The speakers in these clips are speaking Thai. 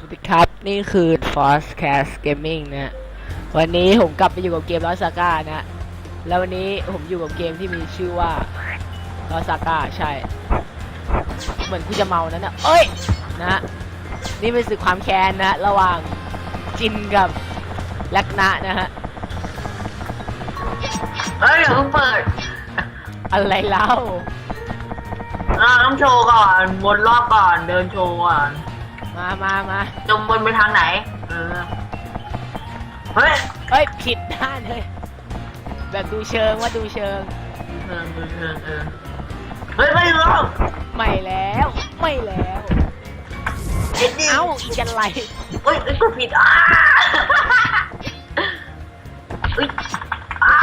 สวัสดีครับ นี่คือ Force Cast Gaming นะวันนี้ผมกลับไปอยู่กับเกมลอสก้านะแล้ววันนี้ผมอยู่กับเกมที่มีชื่อว่าลอสก้าใช่ เหมือนกูจะเมานั่นนะเอ้ยนะนี่เป็นศึกความแค้นนะ ระหว่างจินกับแลกนะนะฮะเฮ้ยเดี๋ยวเพิ่งเปิดอะไรเล่าเราต้องโชว์ก่อนวนรอบก่อนเดินโชว์ก่อน มามามาจะวนไปทางไหน เออ เฮ้ยเอ้ยผิดด้านเลย แบบดูเชิงว่าดูเชิงเชิญเชิญเชิญเออเฮ้ยไม่รอบไม่แล้ว ไม่แล้ว เอ็ดดี้เอ้าอีกจันไรเฮ้ยเอ้ยกดผิดอ่าเฮ้ยอ่า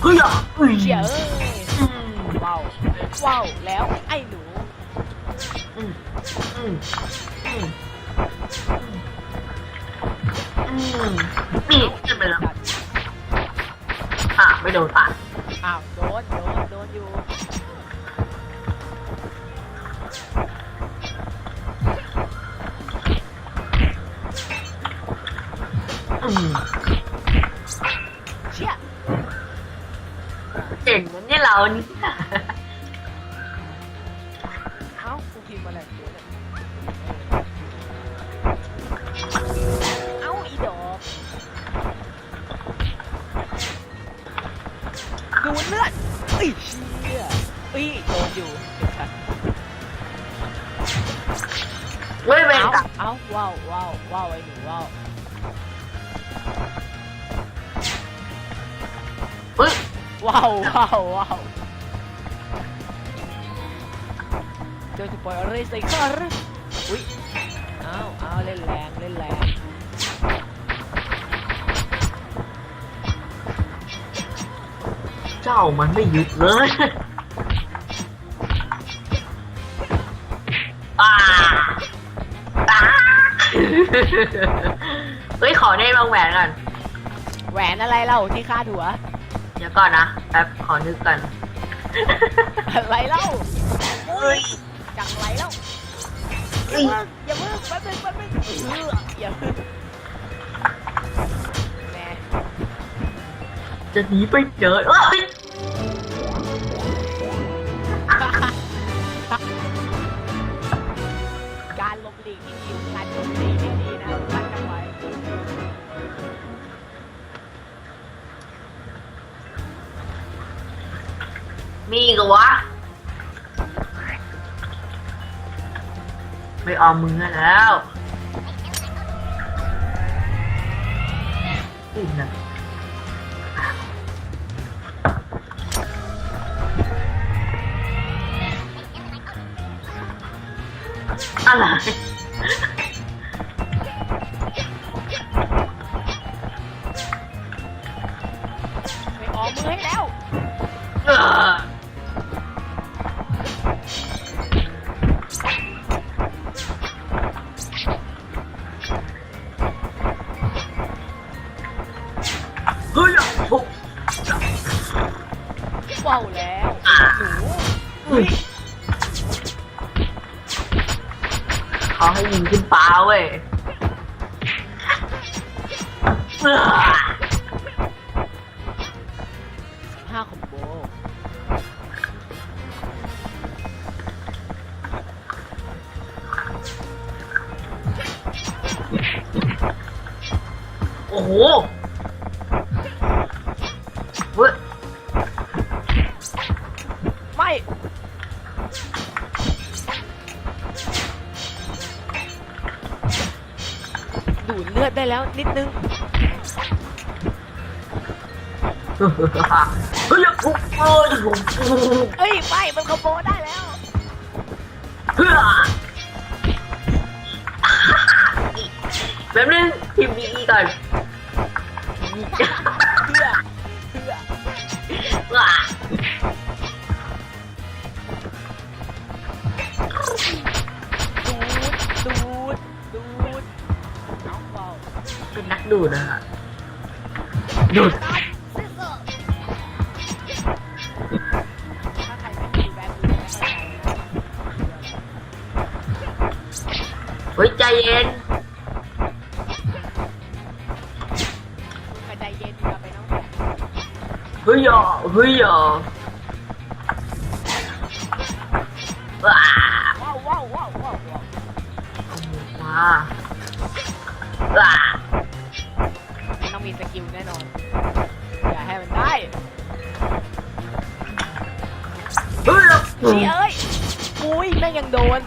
เฮ้ยอะอุ้ยเฉียเอ้ยอืมว้าวว้าวแล้วไอ้หนู อืมอืมอืมอืมนี่จะไปแล้วอะไม่โดนป่ะอ้าวโดนโดนโดนอยู่เจ๋งเหมือนที่ยเรานี่เเดี๋ยวฉันเว้ยเวรเอ้ากรรมเอ้าว้าวว้าวว้าวไอ้หนูว้าวเฮ้ยว้าวว้าวว้าวเจอจะปล่อยอะไรใส่ข้าหรืออุ้ยเอ้าเอ้าเล่นแรงเล่นแรงเจ้ามันไม่หยุดเลย เฮ้ยขอได้บางแหวนก่อน แหวนอะไรเล่าที่คาดหัว เดี๋ยวก่อนนะแป๊บขอนึกก่อนอะไรเล่าเฮ้ยจังไรเล่าเฮ้ยอย่าเพิ่งแป๊บนึงแป๊บนึงเอออย่าเพิ่งแหมจะหนีไปเจอเอ้ย มีอีกับวะ ไม่เอามือแล้วอุ้ยนะอะไร เออห้าคอมโบโอ้โหเว้ยไม่ดูดเลือดได้แล้วนิดนึง เฮ้ยโอ้โหโอ้โหเอ้ยไม่มันคอมโบได้แล้วเฮ้ยแป๊บนึงพิมพ์ดีๆก่อนเพื่อเพื่อว้าดูดดูดดูดน้องเบาเป็นนักดูดนะฮะดูด เข้าใจนะเฮ้ยใจเย็นกระใจเย็นดีกว่าไปน้องแข็งเฮ้ยอะเฮ้ยอะว้าว้าวว้าวว้าวว้าวว้าวมาว้ามันต้องมีสกิลแน่นอน อย่าให้มันได้เฮ้ยเชี่ยเอ้ยอุ้ยแม่งยังโดน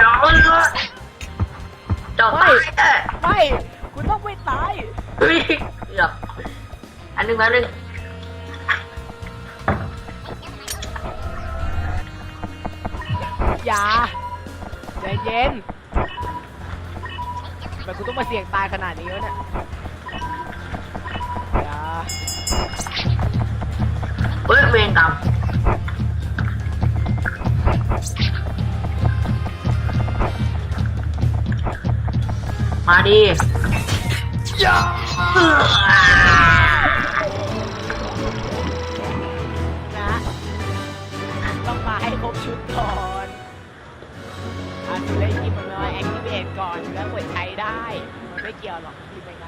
ย่าเลยจอดตายแน่ไม่กูต้องไม่ตายเฮ้ยเกือบอันหนึ่งอันหนึ่งอย่าใจเย็นทำไมกูต้องมาเสี่ยงตายขนาดนี้วะเนี่ยอย่าเฮ้ยเวรกรรม มาดิอย่าเออนะต้องมาให้ครบชุดก่อนอาสุเล่นกินมันมาแอคทีเวตก่อนแล้วกดใช้ได้ มันไม่เกี่ยวหรอกที่เป็นงั้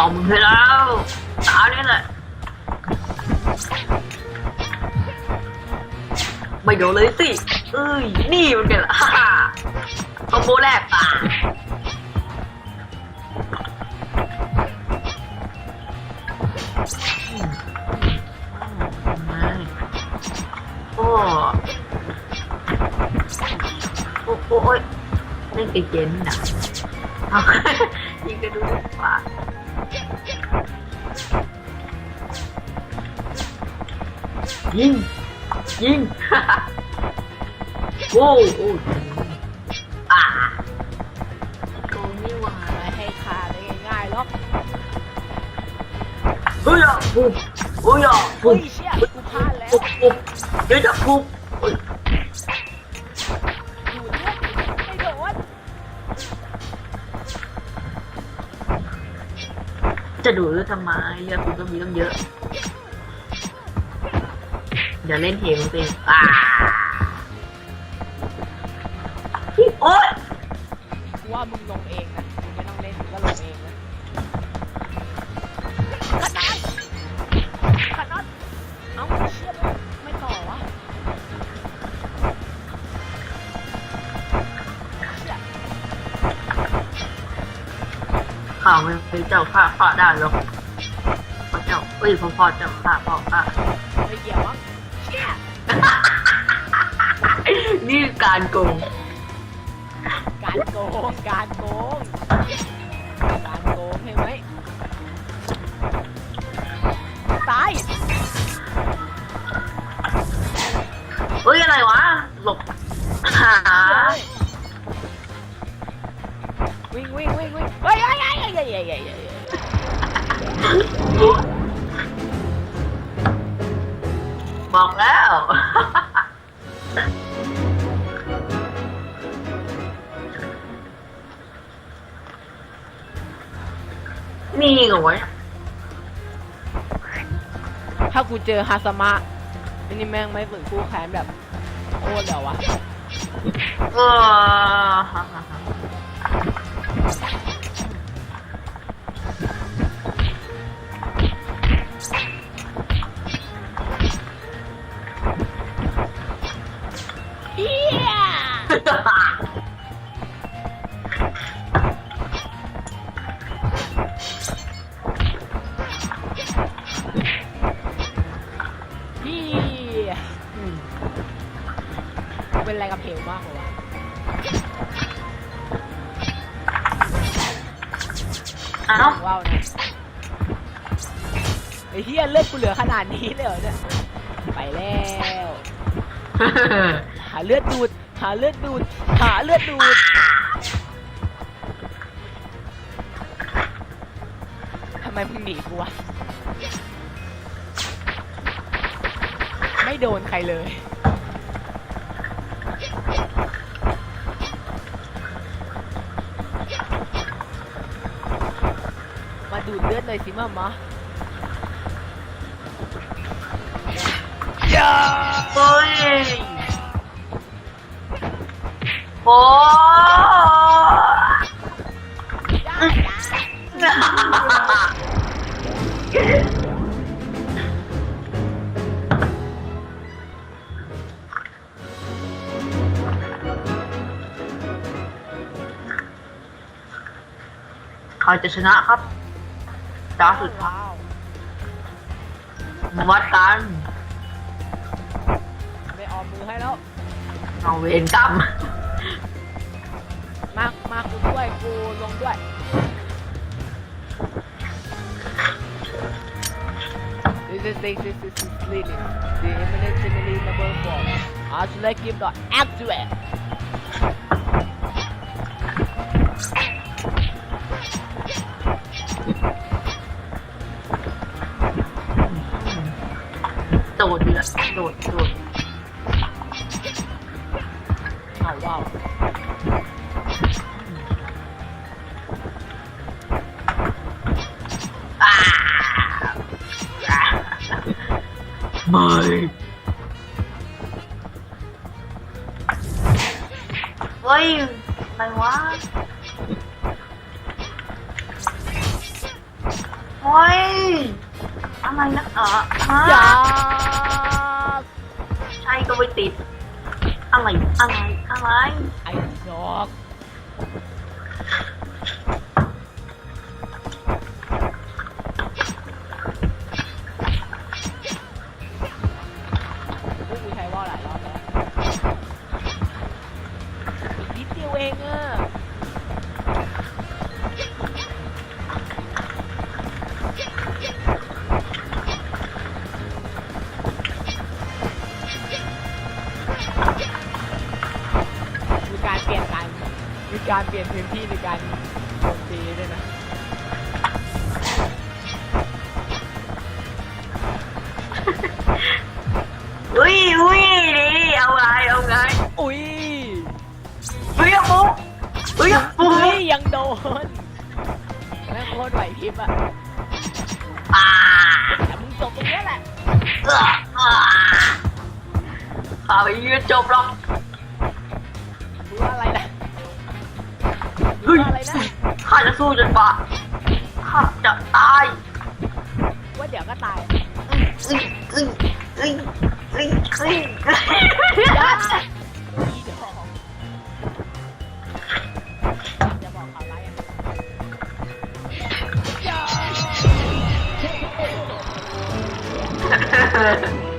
นอะไม่ออกมึงให้แล้วตาเนี่ยแหละไม่โดนเลยสิเอ้ย นี่มันเป็นฮ่าฮ่าคอมโบแรกป่ะโอ้โอ้โอ้ยเล่นติดเจนนี่นะเยิงกระ ยิง ยิง โอ้โอ้อ่าโกงนี่หว่าไม่ให้ฆ่าได้ง่ายๆหรอกเฮ้ยอะปุ๊บเฮ้ยอะเฮ้ปุ๊บยเชี่ยกูพลาดแล้วปุ๊บปุ๊บเดี๋ยวจะปุ๊บเฮ้ยอยู่เนี่ยไม่โดนจะดูทำไมเยอะคุณก็มีต้องเยอะ อย่าเล่นเหวสิอ่าโอ๊ยกูว่ามึงลงเองนะมึงไม่ต้องเล่นมึงก็ลงเองนะขนาดขนาดเอ้าเชี่ยไม่ต่อวะเชี่ยข่าวมันเป็นเจ้าข้าข้าได้หรอกพระเจ้าเอ้ยพ่อพ่อเจ้าข้าพ่อข้าไม่เกี่ยววะเชี่ย นี่คือการโกงการโกง การโกง การโกงใช่ไหมตายเอ้ยอะไรวะ หลบหาวิ่งวิ่งวิ่งวิ่งเฮ้ยเฮ้ยเฮ้ยเฮ้ยเฮ้ยเฮ้ยเฮ้ยเฮ้ยบอกแล้ว มีเหรอวะถ้ากูเจอฮาสมะอันนี่แม่งไม่ฝึกคู่แค้นแบบโคตรเลยวะ เออ อะไรกับเพลมากเลยวะเอ้าว้าวนะไอ้เฮียเลือดกูเหลือขนาดนี้เลยเหรอเนี่ย ไปแล้วหาเลือดดูด หาเลือดดูด หาเลือดดูดทำไมมึงหนีกูวะไม่โดนใครเลย เลือดเลยสิมามาเฮ้ยโอ้ใครจะชนะครับ ตาสุดท้ายว้าวมาวัดกันไม่ออมมือให้แล้ว เอาเวรกรรมมามากูด้วยกูลงด้วย This is this is this is leading the imminent simile number four. I select him the activate. โด ดดโดดเอาว้าวอ่าไม่เฮ้ยอะไรวะเฮ้ยอะไรนะเออฮะจ้าใช่ ก็ไม่ติด อะไร อะไร อะไร ไอ้ดอกพวก มีการเปลี่ยนพื้นที่ในการโจมตีด้วยนะอุ้ยอุ้ยนี่เอาไงเอาไงอุ้ยเฮ้ยอะปุ๊บเฮ้ยอะปุ๊บเฮ้ยยังโดนแม่งโคตรไหวพริบอะอ่าแต่มึงจบตรงเนี้ยแหละเอออ่าข่าวยืนจบหรอกมึงว่าอะไรนะมึเฮ้ยข้าจะสู้จนกว่าข้าจะตายว่าเดี๋ยวก็ตายอึ้งอึ้งอึ้งอึ้งอึ้งจ้าอีดอกอย่าบอกข่าวร้ายอะจ้า